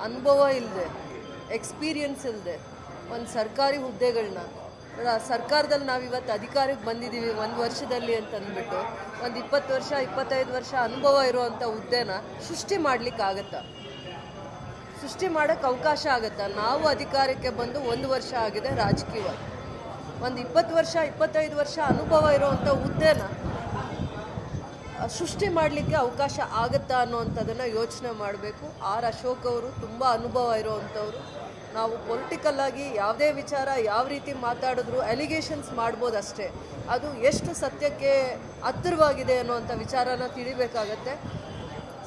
ಅನುಭವ ಇಲ್ಲದೆ ಎಕ್ಸ್ಪೀರಿಯನ್ಸ್ ಇಲ್ಲದೆ ಒಂದು ಸರ್ಕಾರಿ ಹುದ್ದೆಗಳನ್ನ ಸರ್ಕಾರದಲ್ಲಿ ನಾವು ಇವತ್ತು ಅಧಿಕಾರಕ್ಕೆ ಬಂದಿದ್ದೀವಿ ಒಂದು ವರ್ಷದಲ್ಲಿ ಅಂತ ಅಂದ್ಬಿಟ್ಟು ಒಂದು ಇಪ್ಪತ್ತು ವರ್ಷ, ಇಪ್ಪತ್ತೈದು ವರ್ಷ ಅನುಭವ ಇರುವಂಥ ಹುದ್ದೆನ ಸೃಷ್ಟಿ ಮಾಡ್ಲಿಕ್ಕಾಗತ್ತಾ ಸೃಷ್ಟಿ ಮಾಡೋಕ್ಕೆ ಅವಕಾಶ ಆಗುತ್ತಾ? ನಾವು ಅಧಿಕಾರಕ್ಕೆ ಬಂದು ಒಂದು ವರ್ಷ ಆಗಿದೆ ರಾಜಕೀಯ. ಒಂದು ಇಪ್ಪತ್ತು ವರ್ಷ, ಇಪ್ಪತ್ತೈದು ವರ್ಷ ಅನುಭವ ಇರುವಂಥ ಹುದ್ದೆನ ಸೃಷ್ಟಿ ಮಾಡಲಿಕ್ಕೆ ಅವಕಾಶ ಆಗುತ್ತಾ ಅನ್ನೋವಂಥದ್ದನ್ನು ಯೋಚನೆ ಮಾಡಬೇಕು. ಆರ್ ಅಶೋಕ್ ಅವರು ತುಂಬ ಅನುಭವ ಇರೋವಂಥವ್ರು. ನಾವು ಪೊಲಿಟಿಕಲ್ಲಾಗಿ ಯಾವುದೇ ವಿಚಾರ ಯಾವ ರೀತಿ ಮಾತಾಡಿದ್ರು ಅಲಿಗೇಷನ್ಸ್ ಮಾಡ್ಬೋದು ಅಷ್ಟೇ ಅದು ಎಷ್ಟು ಸತ್ಯಕ್ಕೆ ಹತ್ತಿರವಾಗಿದೆ ಅನ್ನುವಂಥ ವಿಚಾರನ ತಿಳಿಬೇಕಾಗತ್ತೆ.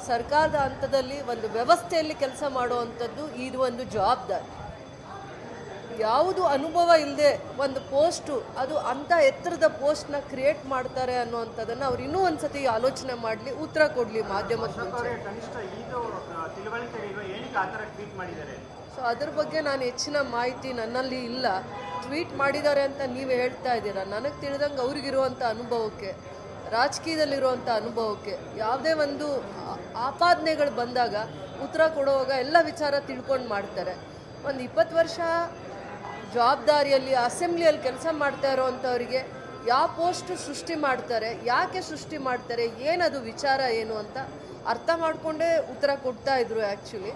ಸರ್ಕಾರದ ಹಂತದಲ್ಲಿ ಒಂದು ವ್ಯವಸ್ಥೆಯಲ್ಲಿ ಕೆಲಸ ಮಾಡುವಂಥದ್ದು ಇದು ಒಂದು ಜವಾಬ್ದಾರಿ. ಯಾವುದು ಅನುಭವ ಇಲ್ಲದೆ ಒಂದು ಪೋಸ್ಟು ಅದು ಅಂಥ ಎತ್ತರದ ಪೋಸ್ಟ್ನ ಕ್ರಿಯೇಟ್ ಮಾಡ್ತಾರೆ ಅನ್ನೋವಂಥದ್ದನ್ನು ಅವ್ರು ಇನ್ನೂ ಒಂದ್ಸತಿ ಆಲೋಚನೆ ಮಾಡಲಿ ಉತ್ತರ ಕೊಡಲಿ ಮಾಧ್ಯಮದ ಸೊ ಅದ್ರ ಬಗ್ಗೆ ನಾನು ಹೆಚ್ಚಿನ ಮಾಹಿತಿ ನನ್ನಲ್ಲಿ ಇಲ್ಲ. ಟ್ವೀಟ್ ಮಾಡಿದ್ದಾರೆ ಅಂತ ನೀವು ಹೇಳ್ತಾ ಇದ್ದೀರಾ? ನನಗೆ ತಿಳಿದಂಗೆ ಅವ್ರಿಗಿರುವಂಥ ಅನುಭವಕ್ಕೆ ರಾಜಕೀಯದಲ್ಲಿರುವಂಥ ಅನುಭವಕ್ಕೆ ಯಾವುದೇ ಒಂದು ಆಪಾದನೆಗಳು ಬಂದಾಗ ಉತ್ತರ ಕೊಡುವಾಗ ಎಲ್ಲ ವಿಚಾರ ತಿಳ್ಕೊಂಡು ಮಾಡ್ತಾರೆ. ಒಂದು ಇಪ್ಪತ್ತು ವರ್ಷ ಜವಾಬ್ದಾರಿಯಲ್ಲಿ ಅಸೆಂಬ್ಲಿಯಲ್ಲಿ ಕೆಲಸ ಮಾಡ್ತಾ ಇರೋವಂಥವ್ರಿಗೆ ಯಾವ ಪೋಸ್ಟ್ ಸೃಷ್ಟಿ ಮಾಡ್ತಾರೆ, ಯಾಕೆ ಸೃಷ್ಟಿ ಮಾಡ್ತಾರೆ, ಏನದು ವಿಚಾರ ಏನು ಅಂತ ಅರ್ಥ ಮಾಡಿಕೊಂಡೇ ಉತ್ತರ ಕೊಡ್ತಾ ಇದ್ರು ಆ್ಯಕ್ಚುಲಿ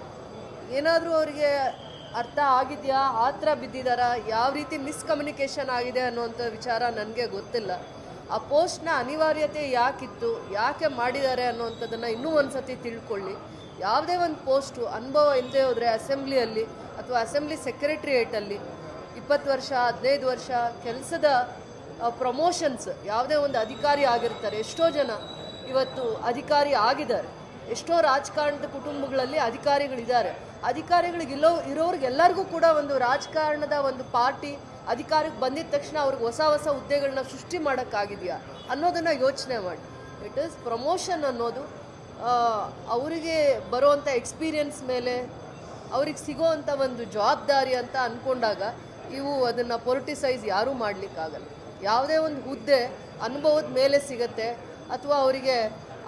ಏನಾದರೂ ಅವರಿಗೆ ಅರ್ಥ ಆಗಿದೆಯಾ, ಆ ಥರ ಬಿದ್ದಿದ್ದಾರಾ ಯಾವ ರೀತಿ ಮಿಸ್ಕಮ್ಯುನಿಕೇಷನ್ ಆಗಿದೆ ಅನ್ನುವಂಥ ವಿಚಾರ ನನಗೆ ಗೊತ್ತಿಲ್ಲ. ಆ ಪೋಸ್ಟ್ನ ಅನಿವಾರ್ಯತೆ ಯಾಕಿತ್ತು, ಯಾಕೆ ಮಾಡಿದ್ದಾರೆ ಅನ್ನುವಂಥದ್ದನ್ನು ಇನ್ನೂ ಒಂದು ಸತಿ ತಿಳ್ಕೊಳ್ಳಿ. ಯಾವುದೇ ಒಂದು ಪೋಸ್ಟು, ಅನುಭವ ಇಲ್ಲದೆ ಹೋದರೆ ಅಸೆಂಬ್ಲಿಯಲ್ಲಿ ಅಥವಾ ಅಸೆಂಬ್ಲಿ ಸೆಕ್ರೆಟ್ರಿಯೇಟಲ್ಲಿ ಇಪ್ಪತ್ತು ವರ್ಷ, ಹದಿನೈದು ವರ್ಷ ಕೆಲಸದ ಪ್ರಮೋಷನ್ಸ್ ಯಾವುದೇ ಒಂದು ಅಧಿಕಾರಿ ಆಗಿರ್ತಾರೆ, ಎಷ್ಟೋ ಜನ ಇವತ್ತು ಅಧಿಕಾರಿ ಆಗಿದ್ದಾರೆ. ಎಷ್ಟೋ ರಾಜಕಾರಣದ ಕುಟುಂಬಗಳಲ್ಲಿ ಅಧಿಕಾರಿಗಳಿದ್ದಾರೆ. ಅಧಿಕಾರಿಗಳಿಗೆ ಇಲ್ಲೋ ಇರೋರಿಗೆಲ್ಲರಿಗೂ ಕೂಡ ಒಂದು ರಾಜಕಾರಣದ ಒಂದು ಪಾರ್ಟಿ ಅಧಿಕಾರಕ್ಕೆ ಬಂದಿದ ತಕ್ಷಣ ಅವ್ರಿಗೆ ಹೊಸ ಹೊಸ ಹುದ್ದೆಗಳನ್ನ ಸೃಷ್ಟಿ ಮಾಡೋಕ್ಕಾಗಿದೆಯಾ ಅನ್ನೋದನ್ನು ಯೋಚನೆ ಮಾಡಿ. ಇಟ್ ಈಸ್ ಪ್ರಮೋಷನ್ ಅನ್ನೋದು ಅವರಿಗೆ ಬರುವಂಥ ಎಕ್ಸ್ಪೀರಿಯನ್ಸ್ ಮೇಲೆ, ಅವ್ರಿಗೆ ಸಿಗೋವಂಥ ಒಂದು ಜವಾಬ್ದಾರಿ ಅಂತ ಅಂದ್ಕೊಂಡಾಗ ಇವು ಅದನ್ನು ಪೊಲಿಟಿಸೈಸ್ ಯಾರೂ ಮಾಡಲಿಕ್ಕಾಗಲ್ಲ. ಯಾವುದೇ ಒಂದು ಹುದ್ದೆ ಅನುಭವದ ಮೇಲೆ ಸಿಗತ್ತೆ ಅಥವಾ ಅವರಿಗೆ,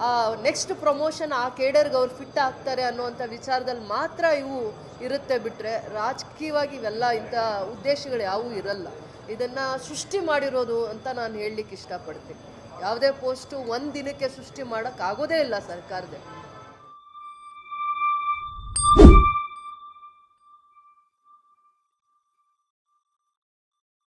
ಆ ನೆಕ್ಸ್ಟ್ ಪ್ರಮೋಷನ್ ಆ ಕೇಡರ್ಗೆ ಅವ್ರು ಫಿಟ್ ಆಗ್ತಾರೆ ಅನ್ನುವಂಥ ವಿಚಾರದಲ್ಲಿ ಮಾತ್ರ ಇವು ಇರುತ್ತೆ ಬಿಟ್ಟರೆ ರಾಜಕೀಯವಾಗಿ ಇವೆಲ್ಲ ಇಂಥ ಉದ್ದೇಶಗಳು ಯಾವುವು ಇರಲ್ಲ. ಇದನ್ನು ಸೃಷ್ಟಿ ಮಾಡಿರೋದು ಅಂತ ನಾನು ಹೇಳಲಿಕ್ಕೆ ಇಷ್ಟಪಡ್ತೀನಿ. ಯಾವುದೇ ಪೋಸ್ಟು ಒಂದು ದಿನಕ್ಕೆ ಸೃಷ್ಟಿ ಮಾಡೋಕ್ಕಾಗೋದೇ ಇಲ್ಲ ಸರ್ಕಾರದಲ್ಲಿ